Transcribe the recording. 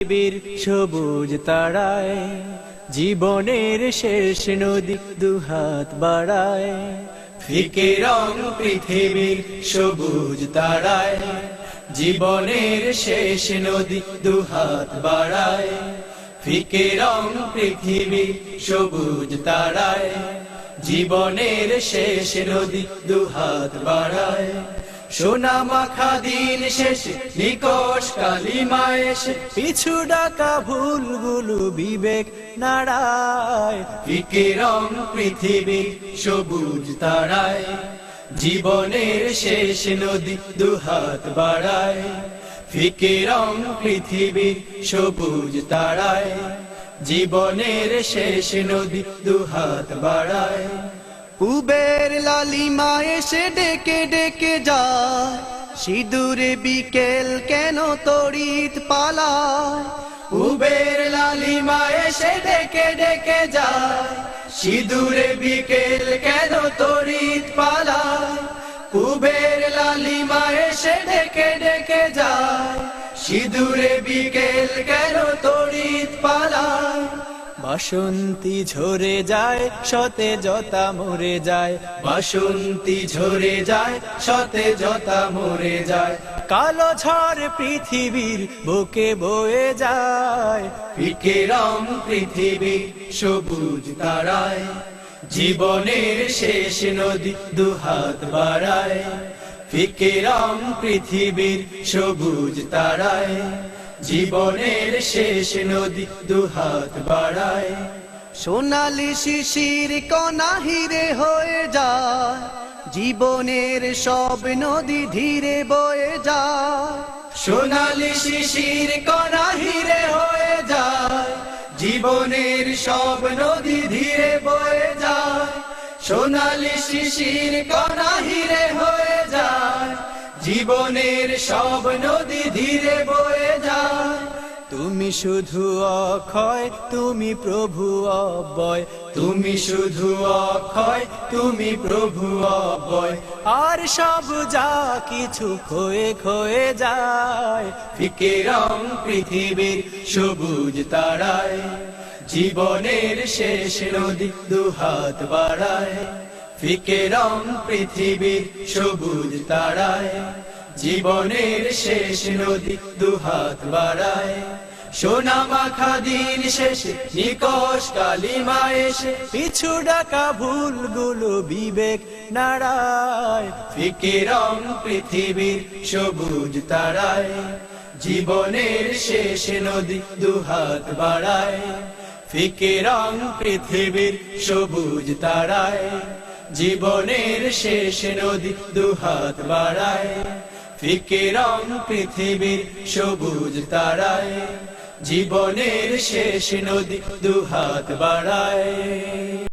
পৃথিবীর সবুজ তারায়, জীবনের শেষ নদী দুহাত বাড়ায়। ফিকে রং পৃথিবীর সবুজ তারায়, জীবনের শেষ নদী দুহাত বাড়ায়। ফিকে রং পৃথিবী সবুজ তারায়, জীবনের শেষ নদী দুহাত বাড়ায়। সোনা মাখা দিন শেষে নিকশ কালিমা এসে। পিছু ডাকা ভুলগুলো বিবেক নাড়ায়। ফিকে রং পৃথিবী সবুজ তারায়। জীবনের শেষ নদী দুহাত বাড়ায়। ফিকে রং পৃথিবী সবুজ তারায়। জীবনের শেষ নদী দুহাত বাড়ায়। উবের লালিমা এসে ডেকে ডেকে যায়। সিঁদুরে বিকেল কেন তড়িৎ পালায়? উবের লালিমা এসে ডেকে ডেকে যায়। সিঁদুরে বিকেল কেন তরিত পালায়? উবের লালিমা এসে ডেকে ডেকে যায়। সিঁদুরে বিকেল কেন তরিত বাসন্তী ঝরে যায়, সতে জতা মরে যায়। বাসন্তী ঝরে যায়, সতে জতা মরে যায়। কালো ঝড় পৃথিবীর বুকে বয়ে যায়। ফিকে রং পৃথিবী সবুজ তারায়। জীবনের শেষ নদী দুহাত বাড়ায়। ফিকে রং পৃথিবীর সবুজ তারায়। জীবনের শেষ নদী দুহাত বাড়ায়। সোনালি শিশির কণা হিরে হয়ে যায়। জীবনের সব নদী ধীরে বয়ে যায়। সোনালি শিশির কণা হিরে হয়ে যায়। জীবনের সব নদী ধীরে বয়ে যায়। সোনালি শিশির কণা হিরে হয়ে যায়। জীবনের সব নদী ধীরে বয়ে তুমি শুধু অক্ষয়, তুমি প্রভু অবয় তুমি শুধু অক্ষয়, তুমি প্রভু অবয় আর সব যা কিছু ক্ষয়ে ক্ষয়ে যায়। ফিকে রং পৃথিবীর সবুজ তারায়। জীবনের শেষ নদী দুহাত বাড়ায়। ফিকে রং পৃথিবীর সবুজ তারায়। জীবনের শেষ নদী দুহাত বাড়ায়। সোনা মাখা দিন শেষে নিকশ কালিমা এসে পিছু ডাকা ভুলগুলো বিবেক নাড়ায়। ফিকে রং পৃথিবীর সবুজ তারায় জীবনের শেষ নদী দুহাত বাড়ায়। ফিকে রং পৃথিবীর সবুজ তারায় জীবনের শেষ নদী দুহাত বাড়ায়। ফিকে রং পৃথিবীর সবুজ তারায় জীবনের শেষ নদী দুহাত বাড়ায়।